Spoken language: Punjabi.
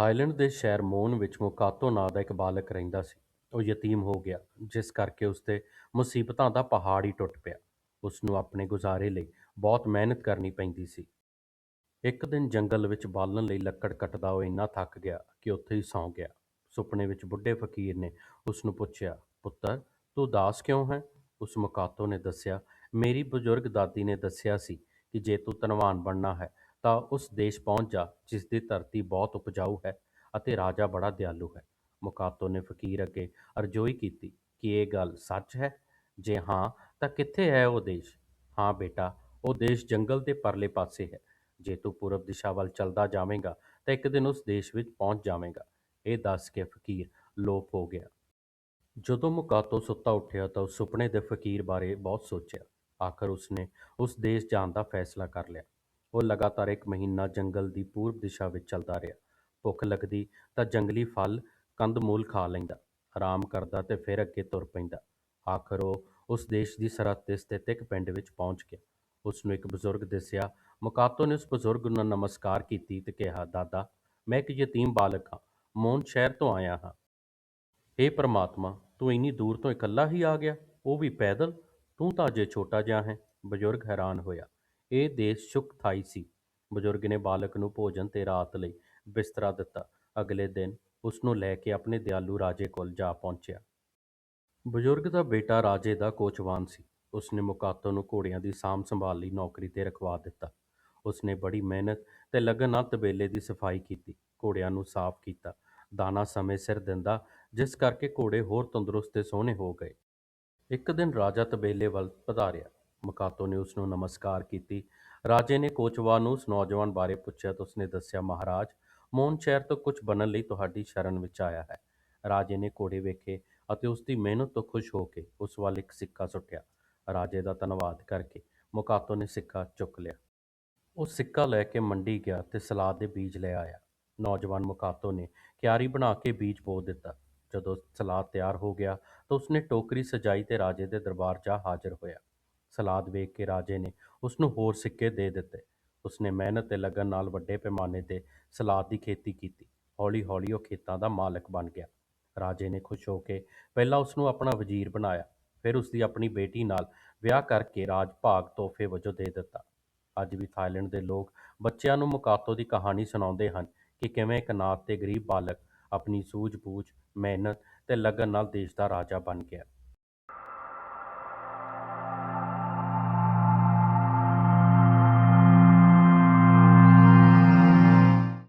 ਥਾਈਲੈਂਡ ਦੇ ਸ਼ਹਿਰ ਮੋਨ ਵਿੱਚ ਮੁਕਾਤੋ ਨਾਂ ਦਾ ਇੱਕ ਬਾਲਕ ਰਹਿੰਦਾ ਸੀ। ਉਹ ਯਤੀਮ ਹੋ ਗਿਆ, ਜਿਸ ਕਰਕੇ ਉਸ 'ਤੇ ਮੁਸੀਬਤਾਂ ਦਾ ਪਹਾੜ ਹੀ ਟੁੱਟ ਪਿਆ। ਉਸ ਨੂੰ ਆਪਣੇ ਗੁਜ਼ਾਰੇ ਲਈ ਬਹੁਤ ਮਿਹਨਤ ਕਰਨੀ ਪੈਂਦੀ ਸੀ। ਇੱਕ ਦਿਨ ਜੰਗਲ ਵਿੱਚ ਬਾਲਣ ਲਈ ਲੱਕੜ ਕੱਟਦਾ ਉਹ ਇੰਨਾ ਥੱਕ ਗਿਆ ਕਿ ਉੱਥੇ ਹੀ ਸੌਂ ਗਿਆ। ਸੁਪਨੇ ਵਿੱਚ ਬੁੱਢੇ ਫ਼ਕੀਰ ਨੇ ਉਸ ਨੂੰ ਪੁੱਛਿਆ, "ਪੁੱਤਰ, ਤੂੰ ਉਦਾਸ ਕਿਉਂ ਹੈ ਉਸ ਮੁਕਾਤੋ ਨੇ ਦੱਸਿਆ, "ਮੇਰੀ ਬਜ਼ੁਰਗ ਦਾਦੀ ਨੇ ਦੱਸਿਆ ਸੀ ਕਿ ਜੇ ਤੂੰ ਧਨਵਾਨ ਬਣਨਾ ਹੈ ਤਾਂ ਉਸ ਦੇਸ਼ ਪਹੁੰਚ ਜਾ ਜਿਸ ਦੀ ਧਰਤੀ ਬਹੁਤ ਉਪਜਾਊ ਹੈ ਅਤੇ ਰਾਜਾ ਬੜਾ ਦਿਆਲੂ ਹੈ।" ਮੁਕਾਤੋ ਨੇ ਫ਼ਕੀਰ ਅੱਗੇ ਅਰਜ਼ੋਈ ਕੀਤੀ, "ਕੀ ਇਹ ਗੱਲ ਸੱਚ ਹੈ? ਜੇ ਹਾਂ ਤਾਂ ਕਿੱਥੇ ਹੈ ਉਹ ਦੇਸ਼?" "ਹਾਂ ਬੇਟਾ, ਉਹ ਦੇਸ਼ ਜੰਗਲ ਦੇ ਪਰਲੇ ਪਾਸੇ ਹੈ। ਜੇ ਤੂੰ ਪੂਰਬ ਦਿਸ਼ਾ ਵੱਲ ਚੱਲਦਾ ਜਾਵੇਂਗਾ ਤਾਂ ਇੱਕ ਦਿਨ ਉਸ ਦੇਸ਼ ਵਿੱਚ ਪਹੁੰਚ ਜਾਵੇਂਗਾ।" ਇਹ ਦੱਸ ਕੇ ਫ਼ਕੀਰ ਲੋਪ ਹੋ ਗਿਆ। ਜਦੋਂ ਮੁਕਾਤੋ ਸੁੱਤਾ ਉੱਠਿਆ ਤਾਂ ਉਸ ਸੁਪਨੇ ਦੇ ਫ਼ਕੀਰ ਬਾਰੇ ਬਹੁਤ ਸੋਚਿਆ। ਆਖ਼ਰ ਉਸਨੇ ਉਸ ਦੇਸ਼ ਜਾਣ ਦਾ ਫ਼ੈਸਲਾ ਕਰ ਲਿਆ। ਉਹ ਲਗਾਤਾਰ ਇੱਕ ਮਹੀਨਾ ਜੰਗਲ ਦੀ ਪੂਰਬ ਦਿਸ਼ਾ ਵਿੱਚ ਚੱਲਦਾ ਰਿਹਾ। ਭੁੱਖ ਲੱਗਦੀ ਤਾਂ ਜੰਗਲੀ ਫਲ, ਕੰਦ-ਮੂਲ ਖਾ ਲੈਂਦਾ, ਆਰਾਮ ਕਰਦਾ ਤੇ ਫਿਰ ਅੱਗੇ ਤੁਰ ਪੈਂਦਾ। ਆਖ਼ਰ ਉਹ ਉਸ ਦੇਸ਼ ਦੀ ਸਰਹੱਦ 'ਤੇ ਸਥਿਤ ਇੱਕ ਪਿੰਡ ਵਿੱਚ ਪਹੁੰਚ ਗਿਆ। ਉਸਨੂੰ ਇੱਕ ਬਜ਼ੁਰਗ ਦਿਸਿਆ। ਮੁਕਾਤੋ ਨੇ ਉਸ ਬਜ਼ੁਰਗ ਨੂੰ ਨਮਸਕਾਰ ਕੀਤੀ ਤੇ ਕਿਹਾ, "ਦਾਦਾ, ਮੈਂ ਇੱਕ ਯਤੀਮ ਬਾਲਕ ਹਾਂ, ਮੋਨ ਸ਼ਹਿਰ ਤੋਂ ਆਇਆ ਹਾਂ। ਹੇ ਪ੍ਰਮਾਤਮਾ, ਤੂੰ ਇੰਨੀ ਦੂਰ ਤੋਂ ਇਕੱਲਾ ਹੀ ਆ ਗਿਆ, ਉਹ ਵੀ ਪੈਦਲ? ਤੂੰ ਤਾਂ ਅਜੇ ਛੋਟਾ ਜਿਹਾ ਹੈਂ।" ਬਜ਼ੁਰਗ ਹੈਰਾਨ ਹੋਇਆ। ਇਹ ਦੇਸ਼ ਸੁਖਥਾਈ ਸੀ। ਬਜ਼ੁਰਗ ਨੇ ਬਾਲਕ ਨੂੰ ਭੋਜਨ ਤੇ ਰਾਤ ਲਈ ਬਿਸਤਰਾ ਦਿੱਤਾ। ਅਗਲੇ ਦਿਨ ਉਸਨੂੰ ਲੈ ਕੇ ਆਪਣੇ ਦਿਆਲੂ ਰਾਜੇ ਕੋਲ ਜਾ ਪਹੁੰਚਿਆ। ਬਜ਼ੁਰਗ ਦਾ ਬੇਟਾ ਰਾਜੇ ਦਾ ਕੋਚਵਾਨ ਸੀ। ਉਸਨੇ ਮੁਕਾਤੋ ਨੂੰ ਘੋੜਿਆਂ ਦੀ ਸਾਂਭ-ਸੰਭਾਲ ਲਈ ਨੌਕਰੀ 'ਤੇ ਰਖਵਾ ਦਿੱਤਾ। ਉਸਨੇ ਬੜੀ ਮਿਹਨਤ ਤੇ ਲਗਨ ਨਾਲ ਤਬੇਲੇ ਦੀ ਸਫ਼ਾਈ ਕੀਤੀ, ਘੋੜਿਆਂ ਨੂੰ ਸਾਫ਼ ਕੀਤਾ, ਦਾਣਾ ਸਮੇਂ ਸਿਰ ਦਿੰਦਾ, ਜਿਸ ਕਰਕੇ ਘੋੜੇ ਹੋਰ ਤੰਦਰੁਸਤ ਤੇ ਸੋਹਣੇ ਹੋ ਗਏ। ਇੱਕ ਦਿਨ ਰਾਜਾ ਤਬੇਲੇ ਵੱਲ ਪਧਾਰਿਆ। ਮੋਕਾਤੋ ਨੇ ਉਸ ਨੂੰ ਨਮਸਕਾਰ ਕੀਤੀ। ਰਾਜੇ ਨੇ ਕੋਚਵਾਨ ਨੂੰ ਉਸ ਨੌਜਵਾਨ ਬਾਰੇ ਪੁੱਛਿਆ ਤਾਂ ਉਸਨੇ ਦੱਸਿਆ, "ਮਹਾਰਾਜ, ਮੋਹਨ ਸ਼ਹਿਰ ਤੋਂ ਕੁਝ ਬਣਨ ਲਈ ਤੁਹਾਡੀ ਸ਼ਰਨ ਵਿੱਚ ਆਇਆ ਹੈ।" ਰਾਜੇ ਨੇ ਘੋੜੇ ਵੇਖੇ ਅਤੇ ਉਸ ਦੀ ਮਿਹਨਤ ਤੋਂ ਖੁਸ਼ ਹੋ ਕੇ ਉਸ ਵੱਲ ਇੱਕ ਸਿੱਕਾ ਸੁੱਟਿਆ। ਰਾਜੇ ਦਾ ਧੰਨਵਾਦ ਕਰਕੇ ਮੁਕਾਤੋ ਨੇ ਸਿੱਕਾ ਚੁੱਕ ਲਿਆ। ਉਹ ਸਿੱਕਾ ਲੈ ਕੇ ਮੰਡੀ ਗਿਆ ਤੇ ਸਲਾਦ ਦੇ ਬੀਜ ਲੈ ਆਇਆ। ਨੌਜਵਾਨ ਮੁਕਾਤੋ ਨੇ ਕਿਆਰੀ ਬਣਾ ਕੇ ਬੀਜ ਬੋ ਦਿੱਤਾ। ਜਦੋਂ ਸਲਾਦ ਤਿਆਰ ਹੋ ਗਿਆ ਤਾਂ ਉਸਨੇ ਟੋਕਰੀ ਸਜਾਈ ਤੇ ਰਾਜੇ ਦੇ ਦਰਬਾਰ ਜਾ ਹਾਜ਼ਰ ਹੋਇਆ। ਸਲਾਦ ਵੇਖ ਕੇ ਰਾਜੇ ਨੇ ਉਸ ਨੂੰ ਹੋਰ ਸਿੱਕੇ ਦੇ ਦਿੱਤੇ। ਉਸਨੇ ਮਿਹਨਤ ਤੇ ਲਗਨ ਨਾਲ ਵੱਡੇ ਪੈਮਾਨੇ 'ਤੇ ਸਲਾਦ ਦੀ ਖੇਤੀ ਕੀਤੀ। ਹੌਲੀ-ਹੌਲੀ ਉਹ ਖੇਤਾਂ ਦਾ ਮਾਲਕ ਬਣ ਗਿਆ। ਰਾਜੇ ਨੇ ਖੁਸ਼ ਹੋ ਕੇ ਪਹਿਲਾਂ ਉਸ ਨੂੰ ਆਪਣਾ ਵਜ਼ੀਰ ਬਣਾਇਆ, ਫਿਰ ਉਸ ਦੀ ਆਪਣੀ ਬੇਟੀ ਨਾਲ ਵਿਆਹ ਕਰਕੇ ਰਾਜ-ਭਾਗ ਤੋਹਫ਼ੇ ਵਜੋਂ ਦੇ ਦਿੱਤਾ। ਅੱਜ ਵੀ ਥਾਈਲੈਂਡ ਦੇ ਲੋਕ ਬੱਚਿਆਂ ਨੂੰ ਮੁਕਾਤੋ ਦੀ ਕਹਾਣੀ ਸੁਣਾਉਂਦੇ ਹਨ ਕਿ ਕਿਵੇਂ ਇੱਕ ਅਨਾਥ ਤੇ ਗਰੀਬ ਬਾਲਕ ਆਪਣੀ ਸੂਝ-ਬੂਝ, ਮਿਹਨਤ ਤੇ ਲਗਨ ਨਾਲ ਦੇਸ਼ ਦਾ ਰਾਜਾ ਬਣ ਗਿਆ।